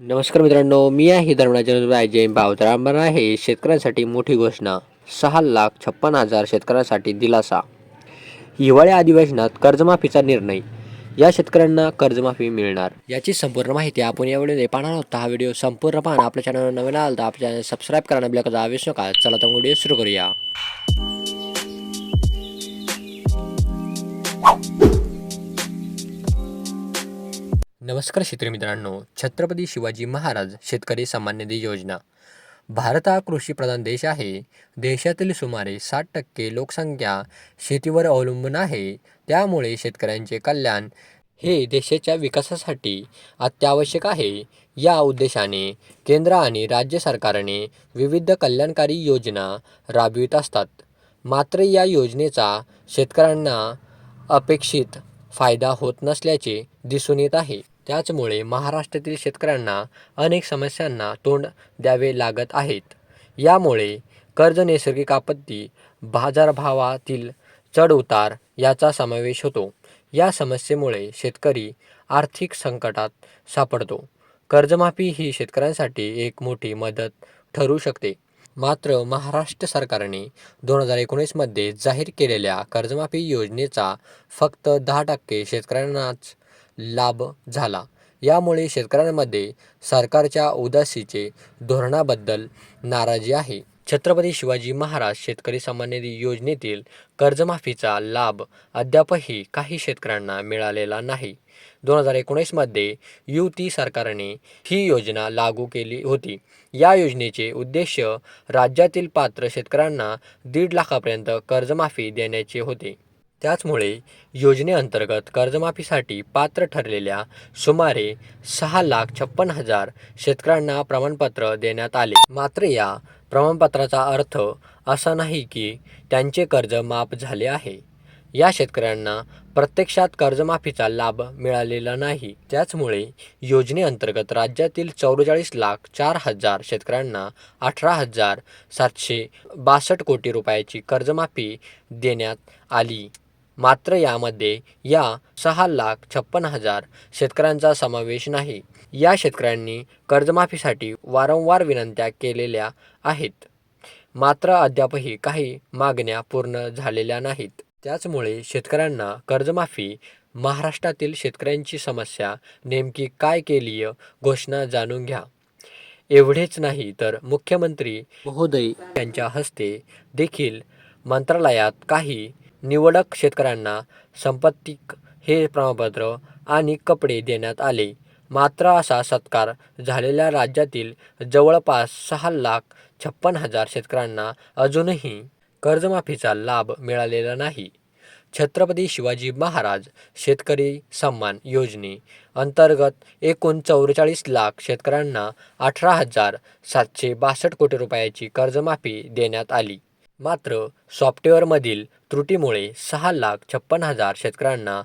नमस्कार मित्रांनो मी आहे धर्मराजराय जय भावतर आम्हाला आहे. शेतकऱ्यांसाठी मोठी घोषणा. सहा लाख छप्पन हजार शेतकऱ्यांसाठी दिलासा. हिवाळी अधिवेशनात कर्जमाफीचा निर्णय. या शेतकऱ्यांना कर्जमाफी मिळणार. याची संपूर्ण माहिती आपण या व्हिडिओमध्ये पाहणार आहोत. हा व्हिडिओ संपूर्ण पाहणं आपल्या चॅनलवर नवीन आला तर आपल्या चॅनल सबस्क्राईब करा आपल्याकडे आवेश नका. चला तर व्हिडिओ सुरू करूया. नमस्कार शेतकरी मित्रांनो छत्रपती शिवाजी महाराज शेतकरी सन्मान निधी योजना. भारत हा कृषीप्रधान देश आहे. देशातील सुमारे साठ टक्के लोकसंख्या शेतीवर अवलंबून आहे. त्यामुळे शेतकऱ्यांचे कल्याण हे देशाच्या विकासासाठी अत्यावश्यक आहे. या उद्देशाने केंद्र आणि राज्य सरकारने विविध कल्याणकारी योजना राबवित असतात. मात्र या योजनेचा शेतकऱ्यांना अपेक्षित फायदा होत नसल्याचे दिसून येत आहे. त्याचमुळे महाराष्ट्रातील शेतकऱ्यांना अनेक समस्यांना तोंड द्यावे लागत आहेत. यामुळे कर्ज नैसर्गिक आपत्ती बाजारभावातील चढउतार याचा समावेश होतो. या समस्येमुळे शेतकरी आर्थिक संकटात सापडतो. कर्जमाफी ही शेतकऱ्यांसाठी एक मोठी मदत ठरू शकते. मात्र महाराष्ट्र सरकारने दोन हजार एकोणीसमध्ये जाहीर केलेल्या कर्जमाफी योजनेचा फक्त दहा टक्के शेतकऱ्यांनाच लाभ झाला. यामुळे शेतकऱ्यांमध्ये सरकारच्या उदासीचे धोरणाबद्दल नाराजी आहे. छत्रपती शिवाजी महाराज शेतकरी सन्मान निधी योजनेतील कर्जमाफीचा लाभ अद्यापही काही शेतकऱ्यांना मिळालेला नाही. दोन हजार एकोणीसमध्ये युती सरकारने ही योजना लागू केली होती. या योजनेचे उद्देश राज्यातील पात्र शेतकऱ्यांना दीड लाखापर्यंत कर्जमाफी देण्याचे होते. त्याचमुळे योजनेअंतर्गत कर्जमाफीसाठी पात्र ठरलेल्या सुमारे सहा लाख छप्पन हजार शेतकऱ्यांना प्रमाणपत्र देण्यात आले. मात्र या प्रमाणपत्राचा अर्थ असा नाही की त्यांचे कर्ज माफ झाले आहे. या शेतकऱ्यांना प्रत्यक्षात कर्जमाफीचा लाभ मिळालेला नाही. त्याचमुळे योजनेअंतर्गत राज्यातील चौवेचाळीस लाख चार हजार शेतकऱ्यांना अठरा हजार सातशे बासष्ट कोटी रुपयाची कर्जमाफी देण्यात आली. मात्र यामध्ये या सहा लाख छप्पन हजार शेतकऱ्यांचा समावेश नाही. या शेतकऱ्यांनी कर्जमाफीसाठी वारंवार विनंत्या केलेल्या आहेत. मात्र अद्यापही काही मागण्या पूर्ण झालेल्या नाहीत. त्याचमुळे शेतकऱ्यांना कर्जमाफी महाराष्ट्रातील शेतकऱ्यांची समस्या नेमकी काय केली घोषणा जाणून घ्या. एवढेच नाही तर मुख्यमंत्री महोदय. यांच्या हस्ते देखील मंत्रालयात काही निवडक शेतकऱ्यांना संपत्ती हे प्रमाणपत्र आणि कपडे देण्यात आले. मात्र असा सत्कार झालेल्या राज्यातील जवळपास सहा लाख छप्पन हजार शेतकऱ्यांना अजूनही कर्जमाफीचा लाभ मिळालेला नाही. छत्रपती शिवाजी महाराज शेतकरी सन्मान योजने अंतर्गत एकूण चौवेचाळीस लाख शेतकऱ्यांना अठरा हजार सातशे बासष्ट कोटी रुपयाची कर्जमाफी देण्यात आली. मात्र सॉफ्टवेअरमधील त्रुटीमुळे सहा लाख छप्पन हजार शेतकऱ्यांना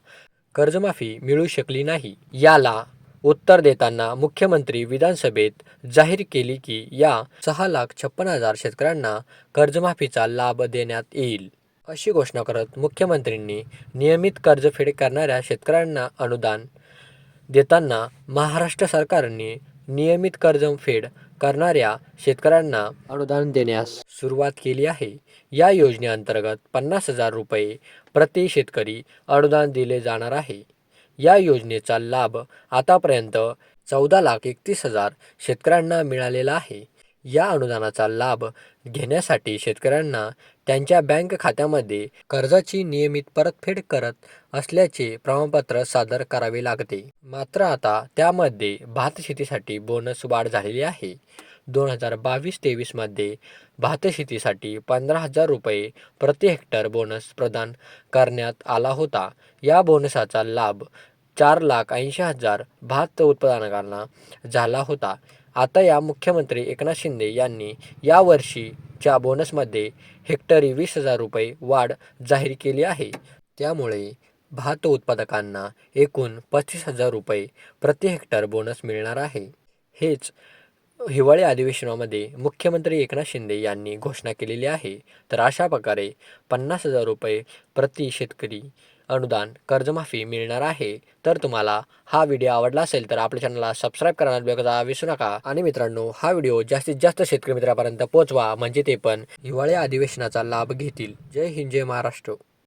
कर्जमाफी मिळू शकली नाही. याला उत्तर देताना मुख्यमंत्री विधानसभेत जाहीर केली की या सहा लाख छप्पन हजार शेतकऱ्यांना कर्जमाफीचा लाभ देण्यात येईल. अशी घोषणा करत मुख्यमंत्र्यांनी नियमित कर्जफेड करणाऱ्या शेतकऱ्यांना अनुदान देताना महाराष्ट्र सरकारने नियमित कर्जफेड करणाऱ्या शेतकऱ्यांना अनुदान देण्यास सुरुवात केली आहे. या योजनेअंतर्गत पन्नास हजार रुपये प्रति शेतकरी अनुदान दिले जाणार आहे. या योजनेचा लाभ आतापर्यंत चौदा लाख एकतीस हजार शेतकऱ्यांना मिळालेला आहे. या अनुदानाचा लाभ घेण्यासाठी शेतकऱ्यांना त्यांच्या बँक खात्यामध्ये कर्जाची नियमित परतफेड करत असल्याचे प्रमाणपत्र सादर करावे लागते. मात्र आता त्यामध्ये भातशेतीसाठी बोनस वाढ झालेली आहे. दोन हजार बावीस तेवीसमध्ये भात शेतीसाठी पंधरा हजार रुपये प्रति हेक्टर बोनस प्रदान करण्यात आला होता. या बोनसाचा लाभ चार लाख ऐंशी हजार भात उत्पादकांना झाला होता. आता या मुख्यमंत्री एकनाथ शिंदे यांनी यावर्षीच्या बोनसमध्ये हेक्टरी वीस हजार रुपये वाढ जाहीर केली आहे. त्यामुळे भात उत्पादकांना एकूण पस्तीस हजार रुपये प्रति हेक्टर बोनस मिळणार आहे. हेच हिवाळी अधिवेशनामध्ये मुख्यमंत्री एकनाथ शिंदे यांनी घोषणा केलेली आहे. तर अशा प्रकारे पन्नास हजार रुपये प्रति शेतकरी अनुदान कर्जमाफी मिळणार आहे. तर तुम्हाला हा व्हिडिओ आवडला असेल तर आपल्या चॅनलला सबस्क्राईब करायला बघा विसरू नका. आणि मित्रांनो हा व्हिडिओ जास्तीत जास्त शेतकरी मित्रापर्यंत पोहोचवा. म्हणजे ते पण हिवाळी अधिवेशनाचा लाभ घेतील. जय हिंद जय महाराष्ट्र.